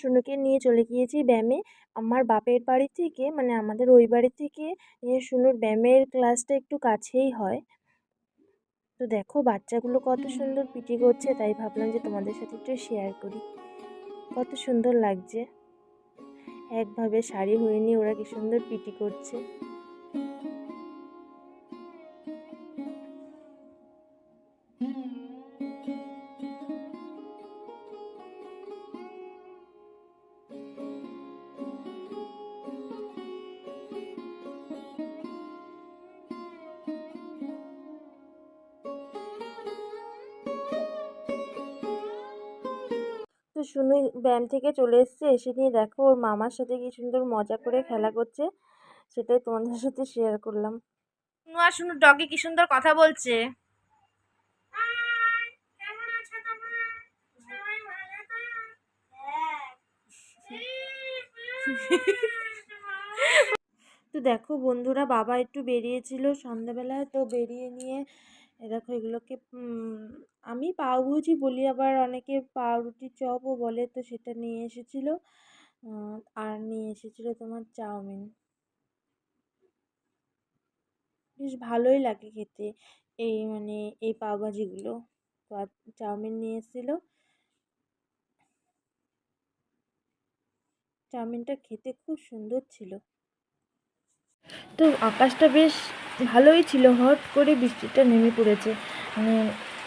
শুনুকে নিয়ে চলে গিয়েছি ব্যায়ামে আমার বাপের বাড়ি থেকে মানে আমাদের ওই বাড়ি থেকে শুনুর ব্যায়ামের ক্লাসটা একটু কাছেই হয়। তো দেখো, বাচ্চাগুলো কত সুন্দর পিটি করছে, তাই ভাবলাম যে তোমাদের সাথে একটু শেয়ার করি। কত সুন্দর লাগছে। একভাবে শাড়ি হয়ে নিয়ে ওরা কি সুন্দর পিটি করছে। শুনুই ব্যায়াম থেকে চলে এসছে এসে নিয়ে দেখো ওর মামার সাথে কি সুন্দর মজা করে খেলা করছে সেটাই তোমাদের সাথে শেয়ার করলাম। শুনু আর শুনু ডগি কি সুন্দর কথা বলছে। তো দেখো বন্ধুরা বাবা একটু বেরিয়েছিল সন্ধ্যাবেলায় তো বেরিয়ে নিয়ে এ দেখো এগুলোকে আমি পাউরুটি বলি, আবার অনেকে পাউরুটি চপও বলে, তো সেটা নিয়ে এসেছিল। আর নিয়ে এসেছিল তোমার চাউমিন। বেশ ভালোই লাগে খেতে এই মানে এই পাওভাজিগুলো চাউমিন নিয়ে এসেছিল। চাউমিনটা খেতে খুব সুন্দর ছিল। তো আকাশটা বেশ ভালোই ছিল, হট করে বৃষ্টিটা নেমে পড়েছে। মানে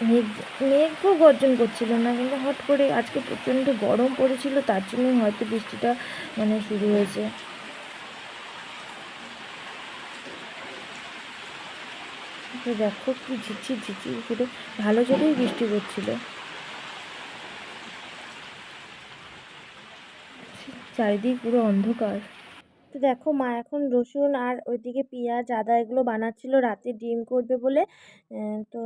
মেঘ, মেঘও গর্জন করছিল না, কিন্তু হট করে আজকে প্রচণ্ড গরম পড়েছিল, তার জন্যই হয়তো বৃষ্টিটা মানে শুরু হয়েছে। দেখো কি ঝিরঝির ঝিরঝির করে ভালো জোরেই বৃষ্টি পড়ছিল। চারিদিক পুরো অন্ধকার। তো দেখো মা এখন রসুন আর ওইদিকে পেঁয়াজ, আদা এগুলো বানাচ্ছিল, রাতে ডিম করবে বলে। তো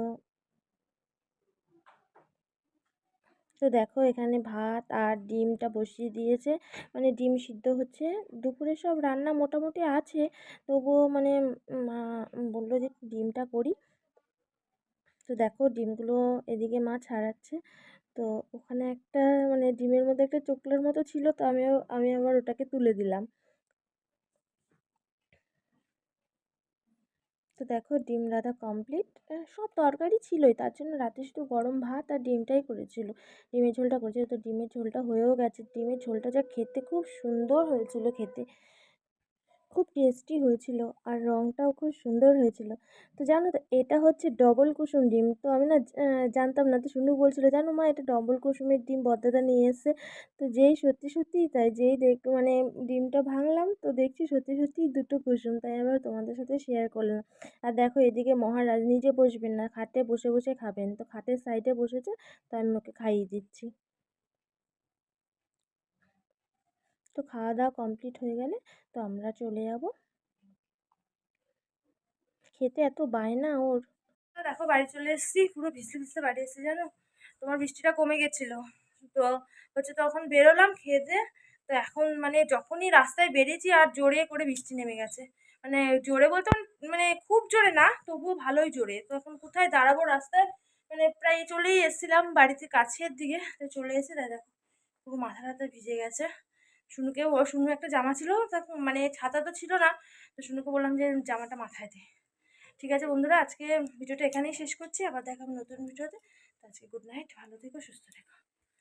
তো দেখো এখানে ভাত আর ডিমটা বসিয়ে দিয়েছে। মানে ডিম সিদ্ধ হচ্ছে। দুপুরে সব রান্না মোটামুটি আছে। তবুও মানে মা বলল যে ডিমটা করি। তো দেখো ডিমগুলো এদিকে মা ছাড়াচ্ছে। তো ওখানে একটা মানে ডিমের মধ্যে একটা চোকলের মতো ছিল, তো আমিও, আমি আবার ওটাকে তুলে দিলাম। তো দেখো ডিম, রাঁধা কমপ্লিট সব তরকারি ছিলই, তার জন্য রাতে শুধু গরম ভাত আর ডিমটাই করেছিল। ডিমের ঝোলটা করেছিল, তো ডিমের ঝোলটা হয়েও গেছে। ডিমের ঝোলটা যা খেতে খুব সুন্দর হয়েছিল খেতে। খুব টেস্টি হয়েছিল আর রঙটাও খুব সুন্দর হয়েছিল। তো জানো তো, এটা হচ্ছে ডবল কুসুম ডিম। তো আমি না জানতাম না। তো শুনু বলছিল, জানো মা, এটা ডবল কুসুমের ডিম বদ্দাদা নিয়ে এসছে। তো যেই সত্যি সত্যিই তাই, যেই দেখ মানে ডিমটা ভাঙলাম, তো দেখছি সত্যি সত্যিই দুটো কুসুম। তাই আবার তোমাদের সাথে শেয়ার করলাম। আর দেখো এদিকে মহারাজ নিজে বসবেন না, খাটে বসে বসে খাবেন। তো খাটের সাইডে বসেছে, তো আমি ওকে খাইয়ে দিচ্ছি। তো খাওয়া দাওয়া কমপ্লিট হয়ে গেলে তো আমরা চলে যাব। খেতে এত বায়না ওর। দেখো বাড়ি চলে এসেছি, পুরো ভিজতে ভিজতে বাড়ি এসেছি জানো? তোমার বৃষ্টিটা কমে গেছিল। তো হচ্ছে তখন বেরোলাম খেতে তো এখন মানে যখনই রাস্তায় বেরিয়েছি আর জোরে করে বৃষ্টি নেমে গেছে। মানে জোরে বলতে মানে খুব জোরে না, তবুও ভালোই জোরে। তো এখন কোথায় দাঁড়াবো রাস্তায়? মানে প্রায় চলেই এসেছিলাম বাড়িতে কাছের দিকে, তো চলে এসে দেখো পুরো মাথা টাথা ভিজে গেছে। শুনুকেও শুনু একটা জামা ছিল মানে ছাতা তো ছিল না, তো শুনুকে বললাম যে জামাটা মাথায় দে। ঠিক আছে বন্ধুরা, আজকে ভিডিওটা এখানেই শেষ করছি, আবার দেখাবো নতুন ভিডিওতে। আজকে গুড নাইট ভালো থেকো, সুস্থ থেকো।